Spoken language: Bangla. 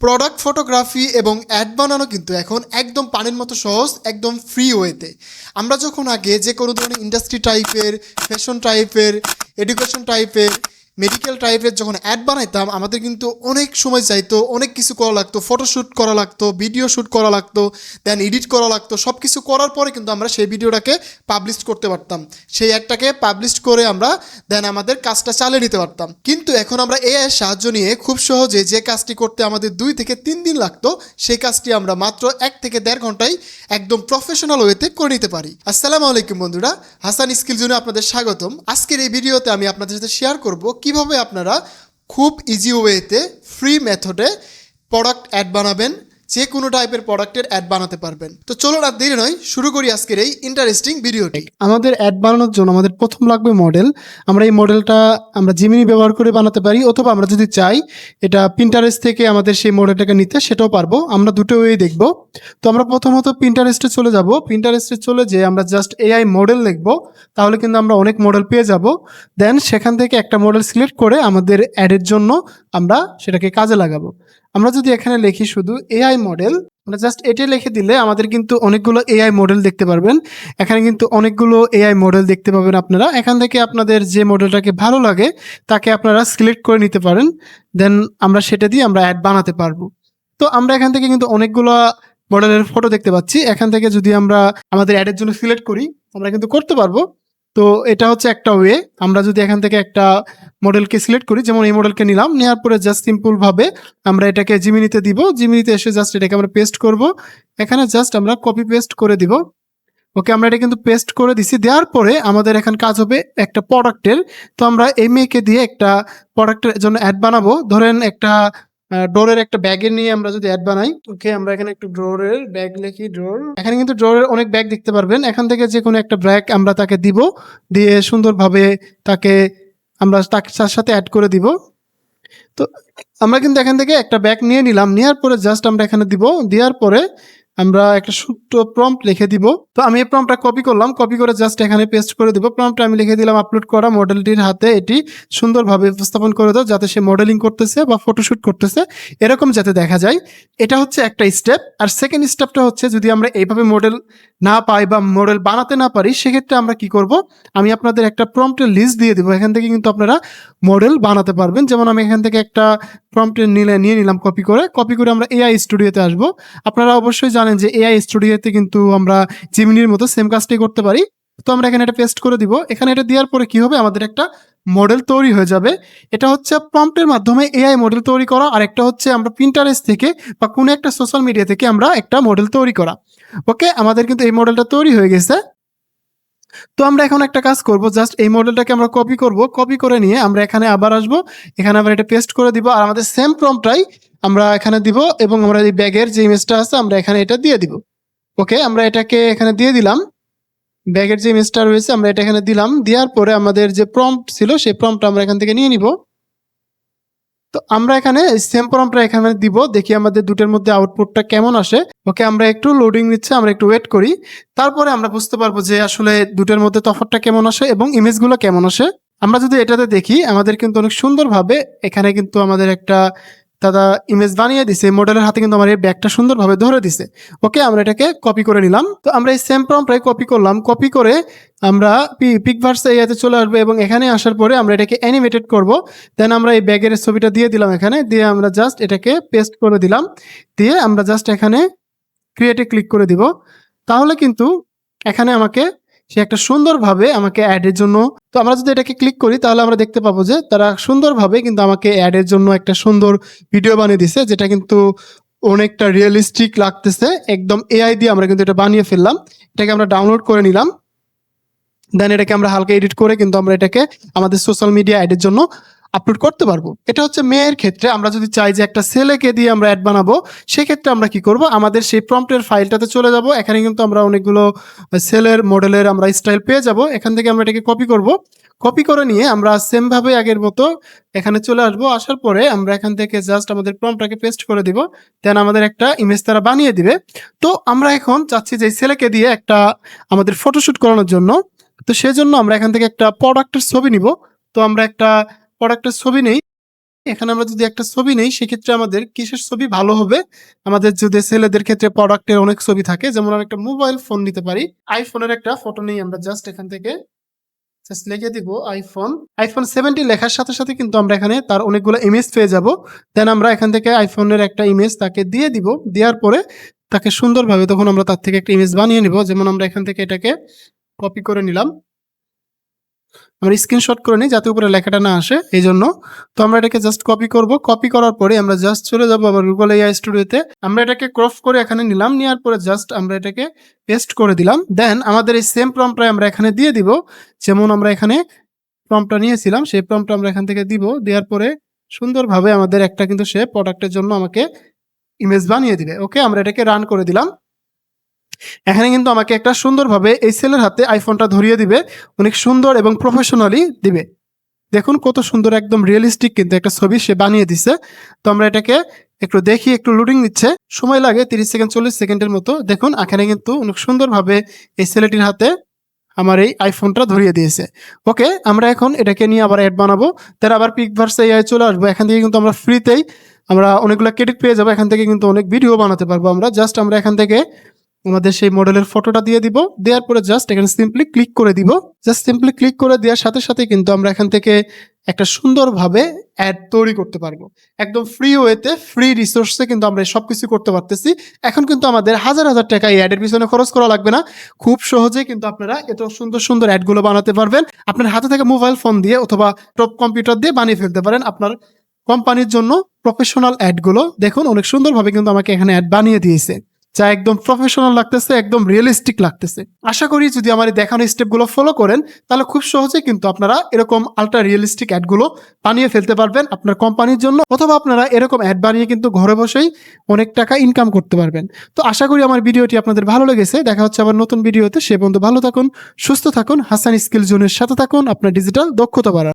প্রোডাক্ট ফটোগ্রাফি এবং অ্যাড বানানো কিন্তু এখন একদম পানির মতো সহজ, একদম ফ্রি ওয়েতে আমরা যখন আগে যে কোনো ধরনের ইন্ডাস্ট্রি টাইপের ফ্যাশন টাইপের এডুকেশন টাইপের মেডিকেল টাইপের যখন অ্যাড বানাইতাম, আমাদের কিন্তু অনেক সময় চাইতো অনেক কিছু করা লাগতো ফটোশ্যুট করা লাগতো ভিডিও শ্যুট করা লাগতো দেন এডিট করা লাগতো সব কিছু করার পরে কিন্তু আমরা সেই ভিডিওটাকে পাবলিশ করতে পারতাম। সেই অ্যাডটাকে পাবলিশ করে আমরা দেন আমাদের কাজটা চালিয়ে নিতে পারতাম। কিন্তু এখন আমরা এআই এর সাহায্য নিয়ে খুব সহজে যে কাজটি করতে আমাদের দুই থেকে তিন দিন লাগতো, সেই কাজটি আমরা মাত্র এক থেকে দেড় ঘন্টায় একদম প্রফেশনাল ওয়েতে করে নিতে পারি। আসসালামু আলাইকুম বন্ধুরা, হাসান স্কিল জোনে আপনাদের স্বাগতম। আজকের এই ভিডিওতে আমি আপনাদের সাথে শেয়ার করব কীভাবে আপনারা খুব ইজি ওয়েতে ফ্রি মেথডে প্রোডাক্ট অ্যাড বানাবেন যে কোনো টাইপের প্রোডাক্টের অ্যাড বানাতে পারবেন। তো চলো আর দেরি নয়, শুরু করি আজকের এই ইন্টারেস্টিং ভিডিওটি আমাদের অ্যাড বানানোর জন্য আমাদের প্রথম লাগবে মডেল আমরা এই মডেলটা আমরা জিমিনি ব্যবহার করে বানাতে পারি, অথবা আমরা যদি চাই, এটা পিন্টারেস্ট থেকে আমাদের সেই মডেলটাকে নিতে, সেটাও পারব। আমরা দুটো ওয়ে দেখব। তো আমরা প্রথমত পিন্টারেস্টে চলে যাব। পিন্টারেস্টে চলে যেয়ে আমরা জাস্ট এআই মডেল লিখব, তাহলে কিন্তু আমরা অনেক মডেল পেয়ে যাব। দেন সেখান থেকে একটা মডেল সিলেক্ট করে আমাদের অ্যাডের জন্য আমরা সেটাকে কাজে লাগাবো। আমরা যদি এখানে লিখি শুধু এআই মডেল আমরা জাস্ট এটা লিখে দিলে আমাদের কিন্তু অনেকগুলো এআই মডেল দেখতে পারবেন। এখানে কিন্তু অনেকগুলো এআই মডেল দেখতে পাবেন আপনারা। এখান থেকে আপনাদের যে মডেলটাকে ভালো লাগে, তাকে আপনারা সিলেক্ট করে নিতে পারেন। দেন আমরা সেটা দিয়ে আমরা অ্যাড বানাতে পারব। তো আমরা এখান থেকে কিন্তু অনেকগুলো মডেলের ফটো দেখতে পাচ্ছি। এখান থেকে যদি আমরা আমাদের অ্যাডের জন্য সিলেক্ট করি, আমরা কিন্তু করতে পারব। তো এটা হচ্ছে একটা ওয়ে আমরা যদি এখান থেকে একটা মডেলকে সিলেক্ট করি, যেমন এই মডেলকে নিলাম নেওয়ার পরে জাস্ট সিম্পলভাবে আমরা এটাকে জিমিনিতে দিব। জিমিনিতে এসে জাস্ট এটাকে আমরা পেস্ট করব। এখানে জাস্ট আমরা কপি পেস্ট করে দিব। ওকে আমরা এটা কিন্তু পেস্ট করে দিছি। দেওয়ার পরে আমাদের এখন কাজ হবে একটা প্রোডাক্টের তো আমরা এই মেয়েকে দিয়ে একটা প্রোডাক্টের জন্য অ্যাড বানাবো। ধরেন একটা ডোরের একটা ব্যাগের নিয়ে আমরা যদি অ্যাড বানাই, ওকে আমরা এখানে একটু ড্রোরের ব্যাগ লিখি, ড্রোর। এখানে কিন্তু ড্রোরের অনেক ব্যাগ দেখতে পারবেন। এখান থেকে যে কোনো একটা ব্যাগ আমরা তাকে দিব, দিয়ে সুন্দরভাবে তাকে আমরা তার সাথে অ্যাড করে দিব। তো আমরা কিন্তু এখান থেকে একটা ব্যাগ নিয়ে নিলাম। নেওয়ার পরে জাস্ট আমরা এখানে দিব। দেওয়ার পরে আমরা একটা ছোট্ট প্রম্পট লিখে দিব। তো আমি এই প্রম্পটটা কপি করলাম কপি করে জাস্ট এখানে পেস্ট করে দিব। প্রম্পটটা আমি লিখে দিলাম আপলোড করা মডেলটির হাতে এটি সুন্দরভাবে উপস্থাপন করে দাও, যাতে সে মডেলিং করতেছে বা ফটোশুট করতেছে, এরকম যাতে দেখা যায়। এটা হচ্ছে একটা স্টেপ আর সেকেন্ড স্টেপটা হচ্ছে যদি আমরা এইভাবে মডেল না পাই বা মডেল বানাতে না পারি, সেক্ষেত্রে আমরা কি করব? আমি আপনাদের একটা প্রম্পটের লিস্ট দিয়ে দেবো। এখান থেকে কিন্তু আপনারা মডেল বানাতে পারবেন। যেমন আমি এখান থেকে একটা প্রম্পটের নিলে, নিয়ে নিলাম কপি করে। কপি করে আমরা এআই স্টুডিওতে আসব। আপনারা অবশ্যই জানেন যে এআই স্টুডিওতে কিন্তু আমরা জিমিনির মতো সেম কাজটাই করতে পারি। তো আমরা এখানে এটা পেস্ট করে দিব। এখানে এটা দেওয়ার পরে কি হবে? আমাদের একটা মডেল তৈরি হয়ে যাবে। এটা হচ্ছে প্রম্পটের মাধ্যমে এআই মডেল তৈরি করা। আর একটা হচ্ছে আমরা প্রিন্টারেস্ট থেকে বা কোনো একটা সোশ্যাল মিডিয়া থেকে আমরা একটা মডেল তৈরি করা। ওকে আমাদের কিন্তু এই মডেলটা তৈরি হয়ে গেছে। তো আমরা এখন একটা কাজ করব। জাস্ট এই মডেলটাকে আমরা কপি করব। কপি করে নিয়ে আমরা এখানে আবার আসব। এখানে আবার এটা পেস্ট করে দিব। আর আমাদের সেম প্রম্পটাই আমরা এখানে দিব এবং আমরা এই ব্যাগের যে ইমেজটা আছে, আমরা এখানে এটা দিয়ে দিব। ওকে আমরা এটাকে এখানে দিয়ে দিলাম। ব্যাগের যে ইমেজটা রয়েছে, আমরা এটা এখানে দিলাম। দেওয়ার পরে আমাদের যে প্রম্পট ছিল, সেই প্রম্পট আমরা এখান থেকে নিয়ে নিব। তো আমরা এখানে সেম প্রম্পটটা এখানে দিব। দেখি আমাদের দুটোর মধ্যে আউটপুটটা কেমন আসে। ওকে আমরা একটু লোডিং নিচ্ছে, আমরা একটু ওয়েট করি। তারপরে আমরা বুঝতে পারব যে আসলে দুটোর মধ্যে তফাৎটা কেমন আসে এবং ইমেজগুলো কেমন আসে। আমরা যদি এটাতে দেখি, আমাদের কিন্তু অনেক সুন্দরভাবে এখানে কিন্তু আমাদের একটা দাদা ইমেজ বানিয়ে দিছে মডেলের হাতে কিন্তু আমার এই ব্যাগটা সুন্দরভাবে ধরে দিছে। ওকে আমরা এটাকে কপি করে নিলাম। তো আমরা এই সেম প্রম্পটাই কপি করলাম। কপি করে আমরা পিকভার্স এরিয়াতে চলে আসব এবং এখানে আসার পরে আমরা এটাকে অ্যানিমেটেড করব। দেন আমরা এই ব্যাগের ছবিটা দিয়ে দিলাম এখানে। দিয়ে আমরা জাস্ট এটাকে পেস্ট করে দিলাম। দিয়ে আমরা জাস্ট এখানে ক্রিয়েটে ক্লিক করে দিব। তাহলে কিন্তু এখানে আমাকে সে একটা সুন্দরভাবে আমাকে অ্যাডের জন্য, তো আমরা যদি এটাকে ক্লিক করি, তাহলে আমরা দেখতে পাবো যে তারা সুন্দরভাবে কিন্তু আমাকে অ্যাডের জন্য একটা সুন্দর ভিডিও বানিয়ে দিছে, যেটা কিন্তু অনেকটা রিয়েলিস্টিক লাগতেছে। একদম এআই দিয়ে আমরা কিন্তু এটা বানিয়ে ফেললাম। এটাকে আমরা ডাউনলোড করে নিলাম। দেন এটাকে আমরা হালকা এডিট করে কিন্তু আমরা এটাকে আমাদের সোশ্যাল মিডিয়া অ্যাডের জন্য আপলোড করতে পারব। এটা হচ্ছে মেয়ের ক্ষেত্রে আমরা যদি চাই যে একটা ছেলেকে দিয়ে আমরা অ্যাড বানাবো, সেক্ষেত্রে আমরা কি করব? আমাদের সেই প্রম্পটের ফাইলটাতে চলে যাব। এখানে কিন্তু আমরা অনেকগুলো সেলের মডেলের আমরা স্টাইল পেয়ে যাব। এখান থেকে আমরা এটাকে কপি করব। কপি করে নিয়ে আমরা সেমভাবে আগের মতো এখানে চলে আসব। আসার পরে আমরা এখান থেকে জাস্ট আমাদের প্রম্পটাকে পেস্ট করে দিব। দেন আমাদের একটা ইমেজ তারা বানিয়ে দিবে। তো আমরা এখন চাচ্ছি যে ছেলেকে দিয়ে একটা আমাদের ফটোশুট করানোর জন্য। তো সেজন্য আমরা এখান থেকে একটা প্রোডাক্টের ছবি নিব। তো আমরা একটা প্রোডাক্টের ছবি নেই। এখানে আমরা যদি একটা ছবি নেই, সেক্ষেত্রে আমাদের কিসের ছবি ভালো হবে? আমাদের যদি ছেলেদের ক্ষেত্রে প্রোডাক্টের অনেক ছবি থাকে, যেমন আমরা একটা মোবাইল ফোন নিতে পারি। আইফোনের একটা ফটো নেই, আমরা জাস্ট এখান থেকে জাস্ট লিখে দিব আইফোন আইফোন সেভেন্টি লেখার সাথে সাথে কিন্তু আমরা এখানে তার অনেকগুলো ইমেজ পেয়ে যাব। দেন আমরা এখান থেকে আইফোনের একটা ইমেজ তাকে দিয়ে দিব। দেওয়ার পরে তাকে সুন্দরভাবে তখন আমরা তার থেকে একটা ইমেজ বানিয়ে নিব। যেমন আমরা এখান থেকে এটাকে কপি করে নিলাম। আমরা স্ক্রিনশট করে নিই যাতে উপরে লেখাটা না আসে এই জন্য তো আমরা এটাকে জাস্ট কপি করব। কপি করার পরে আমরা জাস্ট চলে যাব আবার গুগল এআই স্টুডিওতে আমরা এটাকে ক্রপ করে এখানে নিলাম, নেওয়ার পরে জাস্ট আমরা এটাকে পেস্ট করে দিলাম। দেন আমাদের এই সেম প্রম্পটা আমরা এখানে দিয়ে দিব। যেমন আমরা এখানে প্রম্পটা নিয়েছিলাম, সেই প্রম্পটা আমরা এখান থেকে দিব। দেওয়ার পরে সুন্দরভাবে আমাদের একটা কিন্তু সে প্রোডাক্টের জন্য আমাকে ইমেজ বানিয়ে দিবে। ওকে আমরা এটাকে রান করে দিলাম। এখানে কিন্তু আমাকে একটা সুন্দরভাবে এই সেলের হাতে আইফোনটা ধরিয়ে দিবে। অনেক সুন্দর এবং প্রফেশনালি দিবে। দেখুন কত সুন্দর, একদম রিয়েলিস্টিক কিন্তু একটা ছবি সে বানিয়ে দিছে। তো আমরা এটাকে একটু দেখি, একটু লোডিং নিচ্ছে। সময় লাগে তিরিশ সেকেন্ড, চল্লিশ সেকেন্ডের মতো। দেখুন, এখানে কিন্তু অনেক সুন্দরভাবে এই ছেলেটির হাতে আমার এই আইফোনটা ধরিয়ে দিয়েছে। ওকে, আমরা এখন এটাকে নিয়ে আবার অ্যাড বানাবো। তার আবার পিক ভার্স এআই চলে আসব। এখান থেকে কিন্তু আমরা ফ্রিতেই আমরা অনেকগুলো ক্রেডিট পেয়ে যাব। এখান থেকে কিন্তু অনেক ভিডিও বানাতে পারব আমরা। জাস্ট আমরা এখান থেকে আমাদের সেই মডেলের ফটোটা দিয়ে দিব। দেওয়ার পরে জাস্ট এখানে সিম্পলি ক্লিক করে দিব। জাস্ট সিম্পলি ক্লিক করে দেওয়ার সাথে সাথে কিন্তু আমরা এখান থেকে একটা সুন্দরভাবে অ্যাড তৈরি করতে পারব। একদম ফ্রি ওয়েতে ফ্রি রিসোর্সে কিন্তু আমরা সব কিছু করতে পারতেছি। এখন কিন্তু আমাদের হাজার হাজার টাকা এই অ্যাডের পিছনে খরচ করা লাগবে না। খুব সহজে কিন্তু আপনারা এত সুন্দর সুন্দর অ্যাডগুলো বানাতে পারবেন। আপনার হাতে থেকে মোবাইল ফোন দিয়ে অথবা টপ কম্পিউটার দিয়ে বানিয়ে ফেলতে পারেন। আপনার কোম্পানির জন্য প্রফেশনাল অ্যাডগুলো দেখুন, অনেক সুন্দরভাবে কিন্তু আমাকে এখানে অ্যাড বানিয়ে দিয়েছে। যা একদম প্রফেশনাল লাগতেছে, একদম রিয়েলিস্টিক লাগতেছে। আশা করি যদি আমার এই দেখানো স্টেপগুলো ফলো করেন, তাহলে খুব সহজে কিন্তু আপনারা এরকম আলট্রা রিয়েলিস্টিক অ্যাডগুলো বানিয়ে ফেলতে পারবেন আপনার কোম্পানির জন্য, অথবা আপনারা এরকম অ্যাড বানিয়ে কিন্তু ঘরে বসেই অনেক টাকা ইনকাম করতে পারবেন। তো আশা করি আমার ভিডিওটি আপনাদের ভালো লেগেছে। দেখা হচ্ছে আবার নতুন ভিডিওতে। সে বন্ধু ভালো থাকুন, সুস্থ থাকুন, হাসান স্কিল জোনের সাথে থাকুন, আপনার ডিজিটাল দক্ষতা বাড়ান